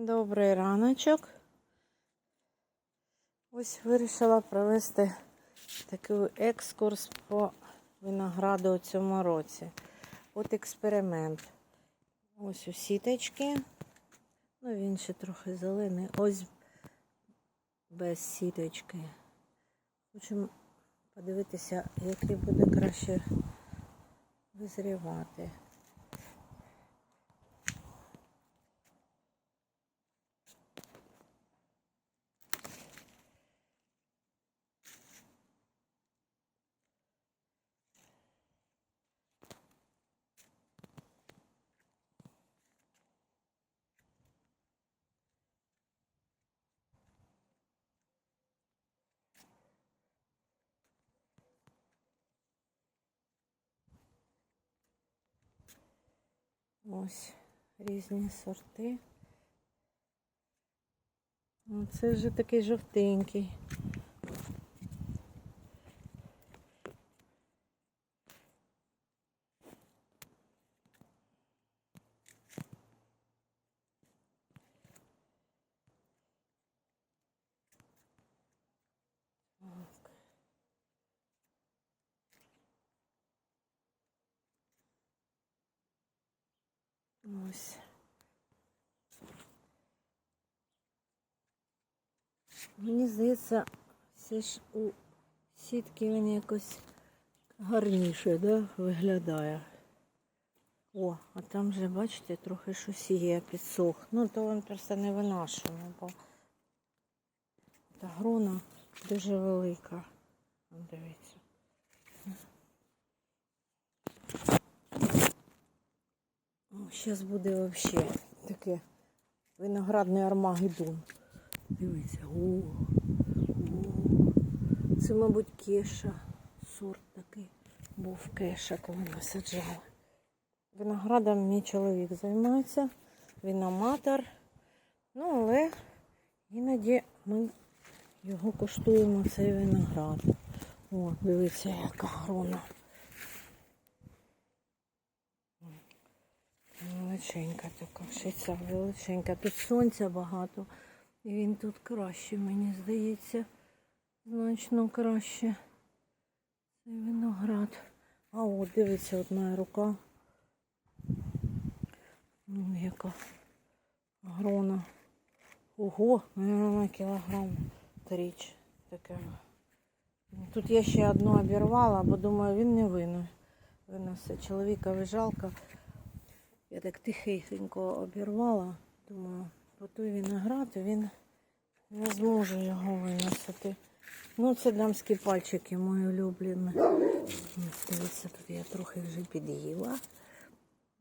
Добрий раночок. Ось вирішила провести такий екскурс по винограду у цьому році. От експеримент. Ось у сіточки. Ну, він ще трохи зелений. Ось без сіточки. Хочемо подивитися, який буде краще визрівати. Ось різні сорти. Це вже такий жовтенький. Ось. Мені здається, все ж у сітки він якось гарніше да, виглядає. О, а там вже, бачите, трохи щось є, підсох. Ну, то він просто не винашує, бо та грона дуже велика. Дивіться. Зараз буде взагалі таке виноградний армагеддон. Дивіться, о, о. Це, мабуть, кеша. Сорт такий був кеша, коли ми саджали. Виноградом мій чоловік займається, він аматор. Ну, але іноді ми його коштуємо цей виноград. О, дивіться, яка грона. Величенька така, ще ця величенька. Тут сонця багато. І він тут краще, мені здається. Значно краще. Цей виноград. А от, дивіться, от моя рука. Ну, яка грона. Ого, наверное, кілограм тріч. Таке. Тут я ще одну обірвала, бо думаю, він не винен. Винесе. Чоловікові жалко. Я так тихенько обірвала. Думаю, бо той виноград, він не зможу його виносити. Ну, це дамські пальчики мої улюблені. Дивіться, тут я трохи вже під'їла.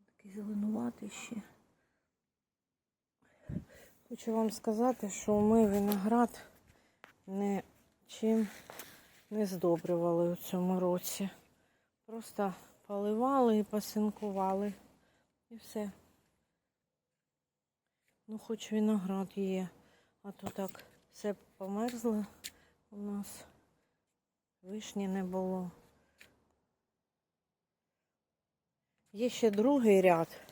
Такий зеленуватий ще. Хочу вам сказати, що ми виноград нічим не здобрювали у цьому році. Просто поливали і посинкували. І все. Ну, хоч виноград є. А то так все померзло у нас. Вишні не було. Є ще другий ряд.